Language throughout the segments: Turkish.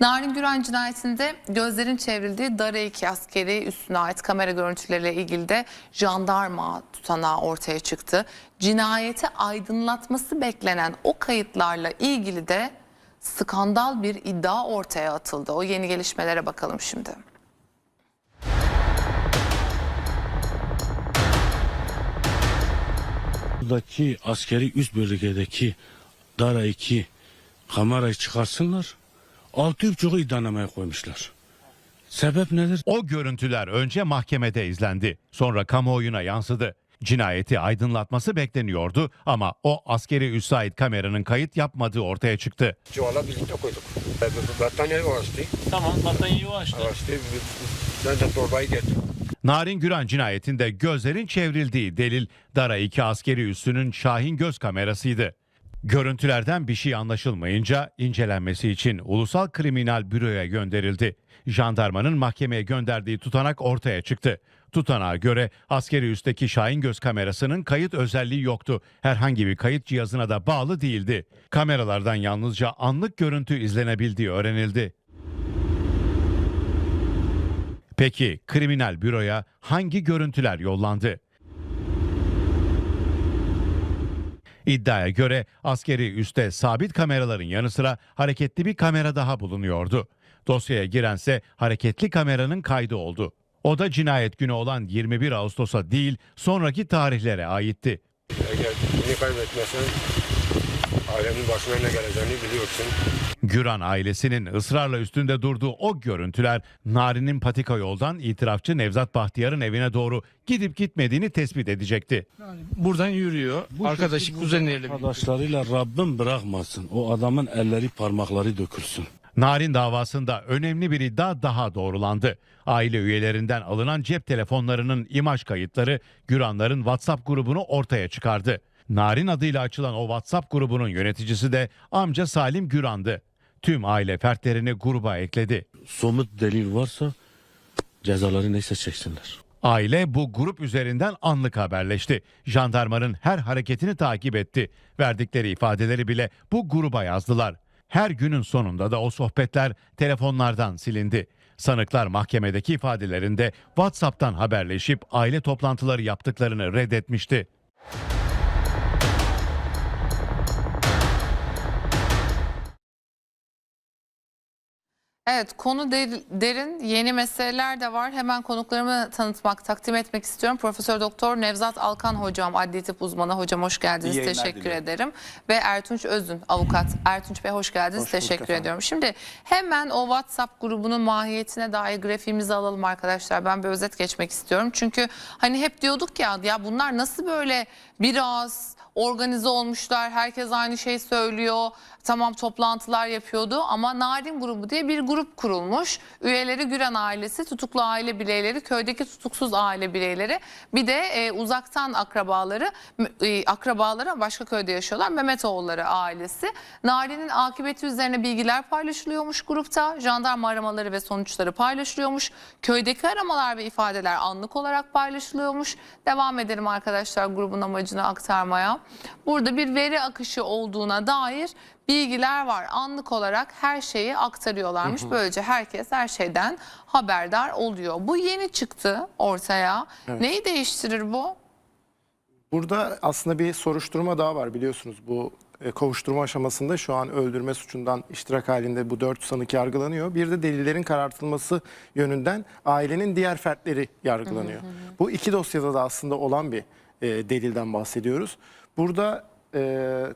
Narin Güran cinayetinde gözlerin çevrildiği Dara 2 askeri üssüne ait kamera görüntüleriyle ilgili de jandarma tutanağı ortaya çıktı. Cinayeti aydınlatması beklenen o kayıtlarla ilgili de skandal bir iddia ortaya atıldı. O yeni gelişmelere bakalım şimdi. Buradaki askeri üst bölgedeki Dara 2 kamerayı çıkarsınlar. Altı buçuğu iddianamaya koymuşlar. Sebep nedir? O görüntüler önce mahkemede izlendi. Sonra kamuoyuna yansıdı. Cinayeti aydınlatması bekleniyordu ama o askeri üsse ait kameranın kayıt yapmadığı ortaya çıktı. Çuvala birlikte koyduk. Battaniyeyi o açtı. Tamam battaniyeyi o açtı. Açtı. Ben de torbayı getirdim. Narin Güran cinayetinde gözlerin çevrildiği delil Dara 2 askeri üssünün Şahin göz kamerasıydı. Görüntülerden bir şey anlaşılmayınca incelenmesi için Ulusal Kriminal Büro'ya gönderildi. Jandarmanın mahkemeye gönderdiği tutanak ortaya çıktı. Tutanağa göre askeri üstteki Şahin göz kamerasının kayıt özelliği yoktu. Herhangi bir kayıt cihazına da bağlı değildi. Kameralardan yalnızca anlık görüntü izlenebildiği öğrenildi. Peki kriminal büroya hangi görüntüler yollandı? İddiaya göre askeri üste sabit kameraların yanı sıra hareketli bir kamera daha bulunuyordu. Dosyaya girense hareketli kameranın kaydı oldu. O da cinayet günü olan 21 Ağustos'a değil sonraki tarihlere aitti. Eğer bunu kaybetmezsen ailenin başına ne geleceğini biliyorsun. Güran ailesinin ısrarla üstünde durduğu o görüntüler Nari'nin patika yoldan itirafçı Nevzat Bahtiyar'ın evine doğru gidip gitmediğini tespit edecekti. Buradan yürüyor. Arkadaşı şekilde kuzenleriyle. Arkadaşlarıyla Rabbim bırakmasın. O adamın elleri parmakları dökülsün. Narin davasında önemli bir iddia daha doğrulandı. Aile üyelerinden alınan cep telefonlarının imaj kayıtları Güranların WhatsApp grubunu ortaya çıkardı. Narin adıyla açılan o WhatsApp grubunun yöneticisi de amca Salim Güran'dı. Tüm aile fertlerini gruba ekledi. Somut delil varsa cezaları neyse çeksinler. Aile bu grup üzerinden anlık haberleşti. Jandarmanın her hareketini takip etti. Verdikleri ifadeleri bile bu gruba yazdılar. Her günün sonunda da o sohbetler telefonlardan silindi. Sanıklar mahkemedeki ifadelerinde WhatsApp'tan haberleşip aile toplantıları yaptıklarını reddetmişti. Evet konu der- derin yeni meseleler de var. Hemen konuklarımı tanıtmak, takdim etmek istiyorum. Profesör Doktor Nevzat Alkan hocam, adli tıp uzmanı hocam hoş geldiniz. Teşekkür diliyorum. ederim. Ve Ertunç Özün avukat. Ertunç Bey hoş geldiniz. Hoş Teşekkür efendim. ediyorum. Şimdi hemen o WhatsApp grubunun mahiyetine dair grafiğimizi alalım arkadaşlar. Ben bir özet geçmek istiyorum. Çünkü hani hep diyorduk ya ya bunlar nasıl böyle biraz organize olmuşlar. Herkes aynı şeyi söylüyor. Tamam toplantılar yapıyordu ama Narin grubu diye bir grup kurulmuş. Üyeleri Güran ailesi, tutuklu aile bireyleri, köydeki tutuksuz aile bireyleri, bir de e, uzaktan akrabaları, e, akrabaları başka köyde yaşıyorlar. Mehmetoğulları ailesi. Narin'in akıbeti üzerine bilgiler paylaşılıyormuş grupta. Jandarma aramaları ve sonuçları paylaşılıyormuş. Köydeki aramalar ve ifadeler anlık olarak paylaşılıyormuş. Devam edelim arkadaşlar grubun amacını aktarmaya. Burada bir veri akışı olduğuna dair bilgiler var. Anlık olarak her şeyi aktarıyorlarmış. Böylece herkes her şeyden haberdar oluyor. Bu yeni çıktı ortaya. Neyi değiştirir bu? Burada aslında bir soruşturma daha var biliyorsunuz. Bu e, kovuşturma aşamasında şu an öldürme suçundan iştirak halinde bu dört sanık yargılanıyor. Bir de delillerin karartılması yönünden ailenin diğer fertleri yargılanıyor. Bu iki dosyada da aslında olan bir e, delilden bahsediyoruz. Burada e,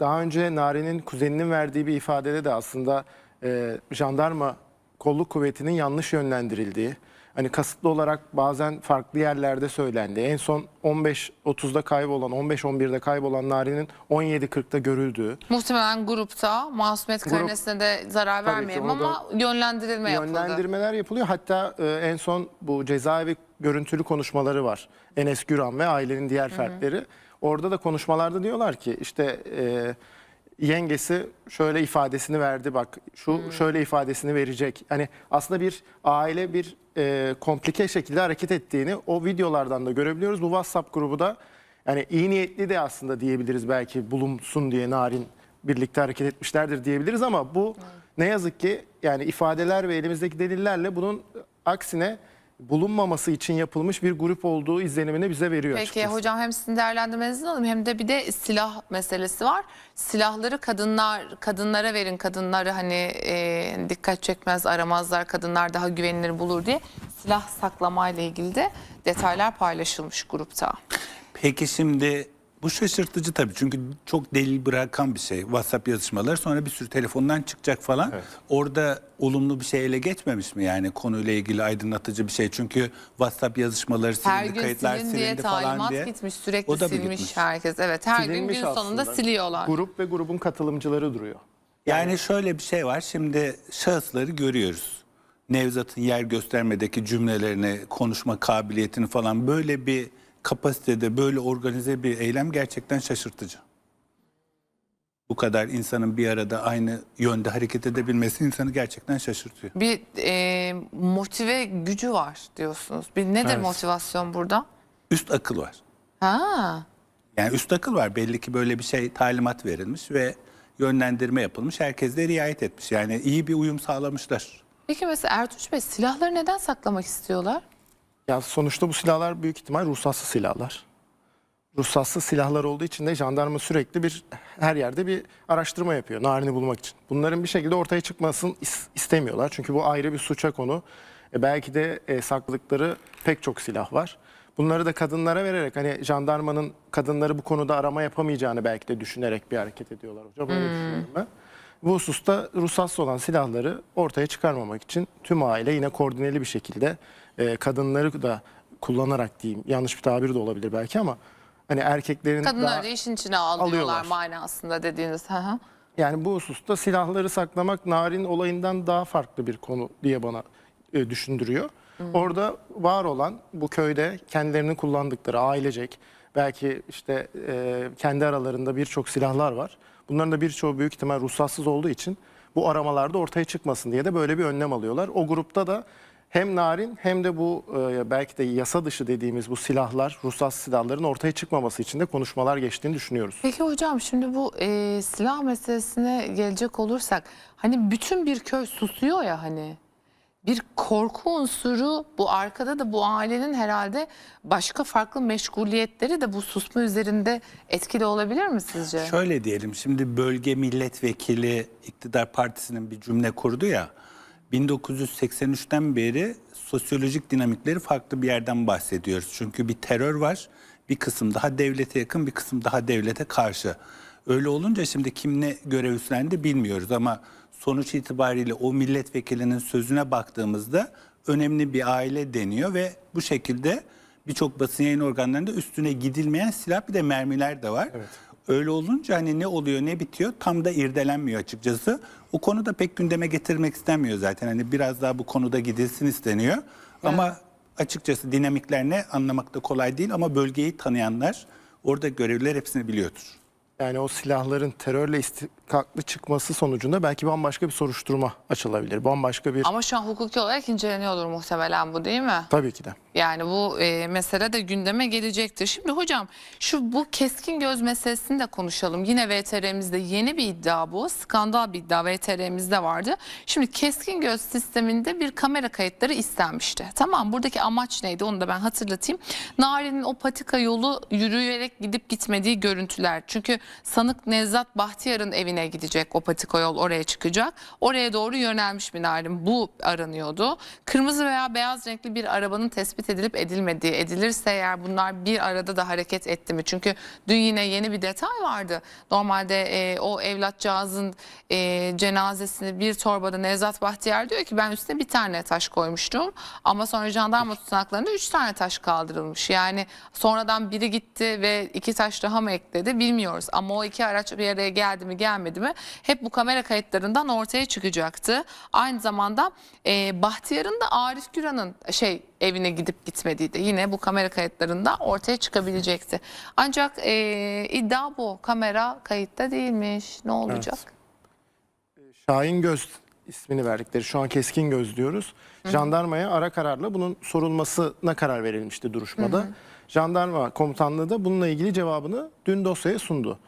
daha önce Nari'nin kuzeninin verdiği bir ifadede de aslında e, jandarma kolluk kuvvetinin yanlış yönlendirildiği, hani kasıtlı olarak bazen farklı yerlerde söylendi. En son 15.30'da kaybolan, 15.11'de kaybolan Nari'nin 17.40'da görüldüğü. Muhtemelen grupta masumiyet Grup- karinesine de zarar vermeyelim ama yönlendirilme yapıldı. Yönlendirmeler yapılıyor. Hatta e, en son bu cezaevi görüntülü konuşmaları var. Enes Güran ve ailenin diğer fertleri. Orada da konuşmalarda diyorlar ki işte e, yengesi şöyle ifadesini verdi bak şu şöyle ifadesini verecek. Hani aslında bir aile bir e, komplike şekilde hareket ettiğini o videolardan da görebiliyoruz. Bu WhatsApp grubu da yani iyi niyetli de aslında diyebiliriz belki bulunsun diye Narin birlikte hareket etmişlerdir diyebiliriz ama bu Ne yazık ki yani ifadeler ve elimizdeki delillerle bunun aksine bulunmaması için yapılmış bir grup olduğu izlenimini bize veriyor Peki açıkçası. hocam hem sizin değerlendirmenizi alalım hem de bir de silah meselesi var. Silahları kadınlar kadınlara verin. Kadınları hani e, dikkat çekmez aramazlar. Kadınlar daha güvenilir bulur diye silah saklamayla ilgili de detaylar paylaşılmış grupta. Peki şimdi bu şaşırtıcı tabii çünkü çok delil bırakan bir şey. WhatsApp yazışmaları sonra bir sürü telefondan çıkacak falan. Orada olumlu bir şey ele geçmemiş mi yani konuyla ilgili aydınlatıcı bir şey? Çünkü WhatsApp yazışmaları silindi, Her gün kayıtlar silin diye silindi falan talimat diye. gitmiş. Sürekli O da mı silmiş gitmiş? herkes. Evet her gün Silinmiş gün sonunda aslında. siliyorlar. Grup ve grubun katılımcıları duruyor. Yani şöyle bir şey var. Şimdi şahısları görüyoruz. Nevzat'ın yer göstermedeki cümlelerini, konuşma kabiliyetini falan böyle bir kapasitede, böyle organize bir eylem gerçekten şaşırtıcı. Bu kadar insanın bir arada aynı yönde hareket edebilmesi insanı gerçekten şaşırtıyor. Bir e, motive gücü var diyorsunuz. Bir nedir Evet. motivasyon burada? Üst akıl var. Ha. Yani üst akıl var. Belli ki böyle bir şey talimat verilmiş ve yönlendirme yapılmış. Herkes de riayet etmiş. Yani iyi bir uyum sağlamışlar. Peki mesela Ertuğrul Bey silahları neden saklamak istiyorlar? Ya sonuçta bu silahlar büyük ihtimal ruhsatsız silahlar. Ruhsatsız silahlar olduğu için de jandarma sürekli bir her yerde bir araştırma yapıyor narini bulmak için. Bunların bir şekilde ortaya çıkmasını is- istemiyorlar. Çünkü bu ayrı bir suça konu. E, belki de e, sakladıkları pek çok silah var. Bunları da kadınlara vererek hani jandarmanın kadınları bu konuda arama yapamayacağını belki de düşünerek bir hareket ediyorlar hocam. Öyle düşünüyorum ben. Bu hususta ruhsatsız olan silahları ortaya çıkarmamak için tüm aile yine koordineli bir şekilde e, kadınları da kullanarak diyeyim yanlış bir tabir de olabilir belki ama hani erkeklerin Kadınları daha- da işin içine alıyorlar, alıyorlar. manasında dediğiniz. Hı hı. yani bu hususta silahları saklamak Narin olayından daha farklı bir konu diye bana e, düşündürüyor. Orada var olan bu köyde kendilerini kullandıkları ailecek belki işte e, kendi aralarında birçok silahlar var. Bunların da birçoğu büyük ihtimal ruhsatsız olduğu için bu aramalarda ortaya çıkmasın diye de böyle bir önlem alıyorlar. O grupta da hem narin hem de bu e, belki de yasa dışı dediğimiz bu silahlar, ruhsatsız silahların ortaya çıkmaması için de konuşmalar geçtiğini düşünüyoruz. Peki hocam şimdi bu e, silah meselesine gelecek olursak hani bütün bir köy susuyor ya hani bir korku unsuru bu arkada da bu ailenin herhalde başka farklı meşguliyetleri de bu susma üzerinde etkili olabilir mi sizce? Şöyle diyelim şimdi bölge milletvekili iktidar partisinin bir cümle kurdu ya 1983'ten beri sosyolojik dinamikleri farklı bir yerden bahsediyoruz. Çünkü bir terör var bir kısım daha devlete yakın bir kısım daha devlete karşı. Öyle olunca şimdi kim ne görev üstlendi bilmiyoruz ama sonuç itibariyle o milletvekilinin sözüne baktığımızda önemli bir aile deniyor ve bu şekilde birçok basın yayın organlarında üstüne gidilmeyen silah bir de mermiler de var. Öyle olunca hani ne oluyor ne bitiyor tam da irdelenmiyor açıkçası. O konuda pek gündeme getirmek istenmiyor zaten. Hani biraz daha bu konuda gidilsin isteniyor. Ama açıkçası dinamikler ne anlamak da kolay değil ama bölgeyi tanıyanlar orada görevliler hepsini biliyordur. Yani o silahların terörle istikaklı çıkması sonucunda belki bambaşka bir soruşturma açılabilir. Bambaşka bir Ama şu an hukuki olarak inceleniyordur muhtemelen bu değil mi? tabii ki de. Yani bu e, mesele de gündeme gelecektir. Şimdi hocam şu bu keskin göz meselesini de konuşalım. Yine VTR'mizde yeni bir iddia bu. Skandal bir iddia VTR'mizde vardı. Şimdi keskin göz sisteminde bir kamera kayıtları istenmişti. Tamam buradaki amaç neydi onu da ben hatırlatayım. Nari'nin o patika yolu yürüyerek gidip gitmediği görüntüler. Çünkü sanık Nevzat Bahtiyar'ın evine gidecek o patika yol oraya çıkacak. Oraya doğru yönelmiş bir. Bu aranıyordu. Kırmızı veya beyaz renkli bir arabanın tespit edilip edilmediği edilirse eğer bunlar bir arada da hareket etti mi? Çünkü dün yine yeni bir detay vardı. Normalde e, o evlatcağızın e, cenazesini bir torbada Nevzat Bahtiyar diyor ki ben üstüne bir tane taş koymuştum. Ama sonra jandarma tutanaklarında üç tane taş kaldırılmış. Yani sonradan biri gitti ve iki taş daha mı ekledi bilmiyoruz. Ama o iki araç bir araya geldi mi gelmedi mi hep bu kamera kayıtlarından ortaya çıkacaktı. Aynı zamanda e, Bahtiyar'ın da Arif Güran'ın şey evine gidip gitmediği de yine bu kamera kayıtlarında ortaya çıkabilecekti. Ancak e, iddia bu. Kamera kayıtta değilmiş. Ne olacak? Şahin Göz ismini verdikleri şu an Keskin Göz diyoruz. Jandarmaya ara kararla bunun sorulmasına karar verilmişti duruşmada. Jandarma komutanlığı da bununla ilgili cevabını dün dosyaya sundu.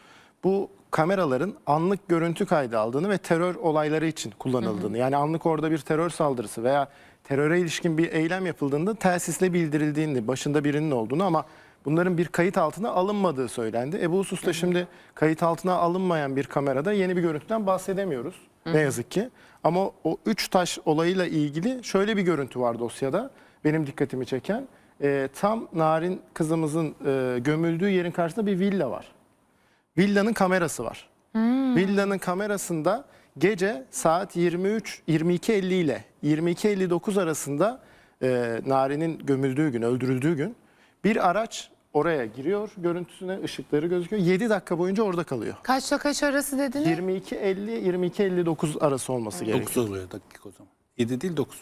Bu kameraların anlık görüntü kaydı aldığını ve terör olayları için kullanıldığını. Yani anlık orada bir terör saldırısı veya teröre ilişkin bir eylem yapıldığında telsizle bildirildiğini, başında birinin olduğunu ama bunların bir kayıt altına alınmadığı söylendi. E bu hususta şimdi kayıt altına alınmayan bir kamerada yeni bir görüntüden bahsedemiyoruz. Ne yazık ki. Ama o üç taş olayıyla ilgili şöyle bir görüntü var dosyada. Benim dikkatimi çeken. E, tam Narin kızımızın e, gömüldüğü yerin karşısında bir villa var. Villanın kamerası var. Villanın kamerasında gece saat 23 22.50 ile 22.59 arasında e, Nari'nin gömüldüğü gün, öldürüldüğü gün bir araç oraya giriyor görüntüsüne, ışıkları gözüküyor. 7 dakika boyunca orada kalıyor. Kaçla kaç arası dediniz? 22.50 22.59 arası olması gerekiyor. 9 oluyor dakika o zaman. 7 değil 9.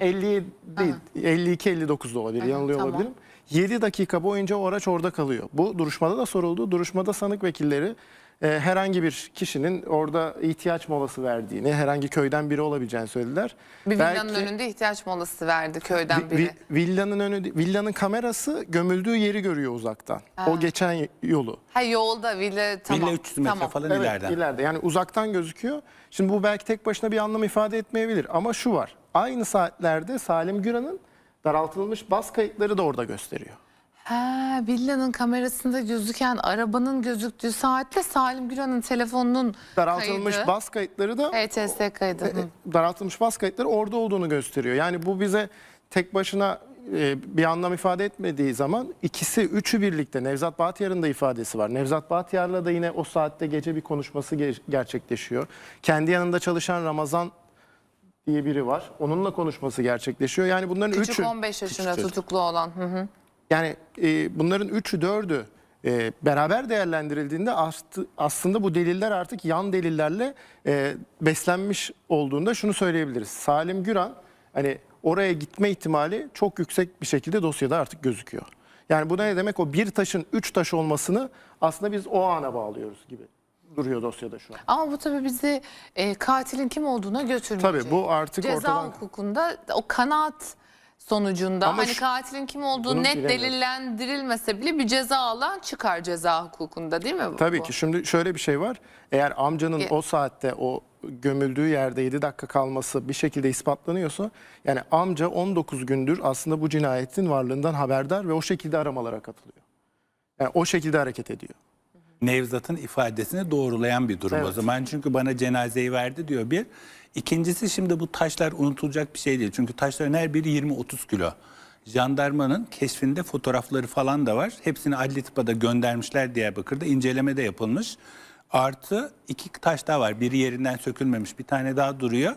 50 değil, 52 59 da olabilir. yanılıyor tamam. olabilirim. 7 dakika boyunca o araç orada kalıyor. Bu duruşmada da soruldu. Duruşmada sanık vekilleri herhangi bir kişinin orada ihtiyaç molası verdiğini, herhangi köyden biri olabileceğini söylediler. Bir villanın Belki önünde ihtiyaç molası verdi köyden biri. vi- villanın önü villanın kamerası gömüldüğü yeri görüyor uzaktan. O geçen yolu. Ha yolda villa tamam. Villa 300 metre tamam. falan Evet, ileriden. ileride. Yani uzaktan gözüküyor. Şimdi bu belki tek başına bir anlam ifade etmeyebilir ama şu var. Aynı saatlerde Salim Güran'ın daraltılmış bas kayıtları da orada gösteriyor. Ha, villanın kamerasında gözüken arabanın gözüktüğü saatte Salim Güran'ın telefonunun Daraltılmış kaydı. bas kayıtları da HTS kaydı. Hı. daraltılmış bas kayıtları orada olduğunu gösteriyor. Yani bu bize tek başına e, bir anlam ifade etmediği zaman ikisi üçü birlikte Nevzat Bahtiyar'ın da ifadesi var. Nevzat Bahtiyar'la da yine o saatte gece bir konuşması ge- gerçekleşiyor. Kendi yanında çalışan Ramazan diye biri var. Onunla konuşması gerçekleşiyor. Yani bunların Küçük üçü 15 yaşında tutuklu olan. Hı hı. Yani e, bunların üçü dördü e, beraber değerlendirildiğinde aslında bu deliller artık yan delillerle e, beslenmiş olduğunda şunu söyleyebiliriz. Salim Güran hani oraya gitme ihtimali çok yüksek bir şekilde dosyada artık gözüküyor. Yani bu ne demek? O bir taşın üç taş olmasını aslında biz o ana bağlıyoruz gibi duruyor dosyada şu an. Ama bu tabii bizi e, katilin kim olduğuna götürmeyecek. Tabii bu artık Ceza ortadan... hukukunda o kanaat sonucunda Ama hani şu- katilin kim olduğu net bilemiyoruz. delillendirilmese bile bir ceza alan çıkar ceza hukukunda değil mi bu? Tabii ki şimdi şöyle bir şey var. Eğer amcanın E- o saatte o gömüldüğü yerde 7 dakika kalması bir şekilde ispatlanıyorsa yani amca 19 gündür aslında bu cinayetin varlığından haberdar ve o şekilde aramalara katılıyor. Yani o şekilde hareket ediyor. Nevzat'ın ifadesini doğrulayan bir durum o Evet. zaman. Çünkü bana cenazeyi verdi diyor bir. İkincisi şimdi bu taşlar unutulacak bir şey değil. Çünkü taşların her biri 20-30 kilo. Jandarmanın keşfinde fotoğrafları falan da var. Hepsini Adli Tıp'a da göndermişler Diyarbakır'da. inceleme de yapılmış. Artı iki taş daha var. Biri yerinden sökülmemiş. Bir tane daha duruyor.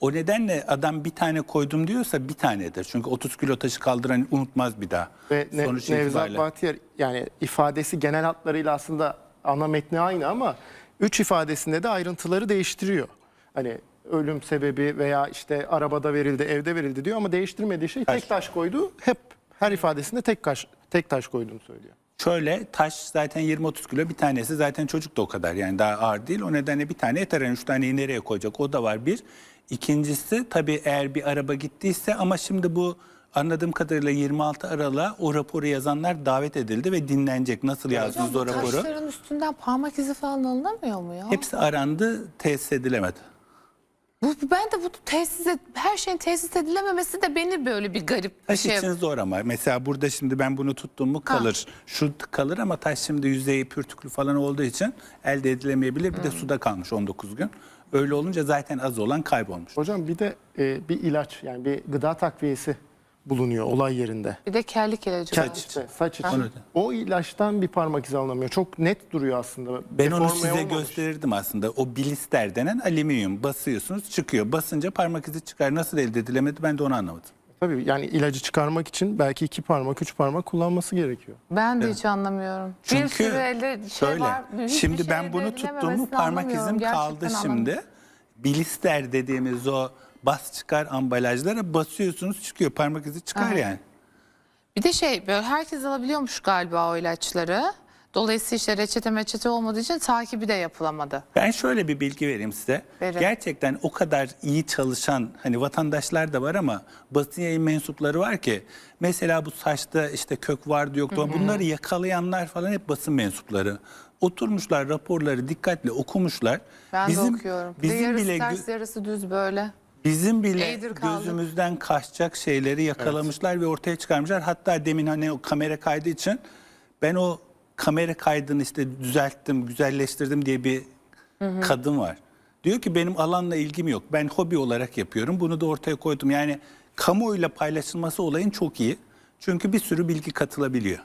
O nedenle adam bir tane koydum diyorsa bir tanedir. Çünkü 30 kilo taşı kaldıran unutmaz bir daha. Ve ne, Sonuç Nevzat itibariyle. Bahtiyar yani ifadesi genel hatlarıyla aslında ana metni aynı ama üç ifadesinde de ayrıntıları değiştiriyor. Hani ölüm sebebi veya işte arabada verildi, evde verildi diyor ama değiştirmediği şey tek taş koydu. Hep her ifadesinde tek taş tek taş koyduğunu söylüyor. Şöyle taş zaten 20-30 kilo bir tanesi zaten çocuk da o kadar yani daha ağır değil. O nedenle bir tane yeter yani üç taneyi nereye koyacak o da var bir. İkincisi tabii eğer bir araba gittiyse ama şimdi bu anladığım kadarıyla 26 Aralık'a o raporu yazanlar davet edildi ve dinlenecek. Nasıl yazdınız o raporu? taşların üstünden parmak izi falan alınamıyor mu ya? Hepsi arandı tesis edilemedi. Bu, ben de bu tesis et- her şeyin tesis edilememesi de beni böyle bir garip bir Taş şey. için zor ama mesela burada şimdi ben bunu tuttum mu kalır. Şu kalır ama taş şimdi yüzeyi pürtüklü falan olduğu için elde edilemeyebilir. Bir de suda kalmış 19 gün. Öyle olunca zaten az olan kaybolmuş. Hocam bir de e, bir ilaç yani bir gıda takviyesi bulunuyor olay yerinde. Bir de kellik ilacı Saç, var. işte, saç için. Onu da. O ilaçtan bir parmak izi alınamıyor. Çok net duruyor aslında. Ben onu Deforme size olmamış. gösterirdim aslında. O blister denen alüminyum basıyorsunuz çıkıyor. Basınca parmak izi çıkar. Nasıl elde edilemedi ben de onu anlamadım. Tabii yani ilacı çıkarmak için belki iki parmak, üç parmak kullanması gerekiyor. Ben de hiç anlamıyorum. bir Çünkü sürü elde şey şöyle var. hiçbir şimdi şey ben elde bunu tuttuğumu edilememesini parmak anlamıyorum. izim kaldı Gerçekten şimdi. anlamıyorum. Blister dediğimiz o bas çıkar ambalajlara basıyorsunuz çıkıyor. Parmak izi çıkar Aha. yani. Bir de şey böyle herkes alabiliyormuş galiba o ilaçları. Dolayısıyla işte reçete meçete olmadığı için takibi de yapılamadı. Ben şöyle bir bilgi vereyim size. Verin. Gerçekten o kadar iyi çalışan hani vatandaşlar da var ama basın yayın mensupları var ki mesela bu saçta işte kök vardı yoktu. Bunları yakalayanlar falan hep basın mensupları. oturmuşlar raporları dikkatle okumuşlar. Ben bizim, de okuyorum. Bir de Bizim yarısı bile ters yarısı düz böyle. Bizim bile Eğdir gözümüzden kaçacak şeyleri yakalamışlar ve ortaya çıkarmışlar. Hatta demin hani o kamera kaydı için ben o kamera kaydını işte düzelttim, güzelleştirdim diye bir kadın var. Diyor ki benim alanla ilgim yok. Ben hobi olarak yapıyorum. Bunu da ortaya koydum. Yani kamuoyuyla paylaşılması olayın çok iyi. Çünkü bir sürü bilgi katılabiliyor.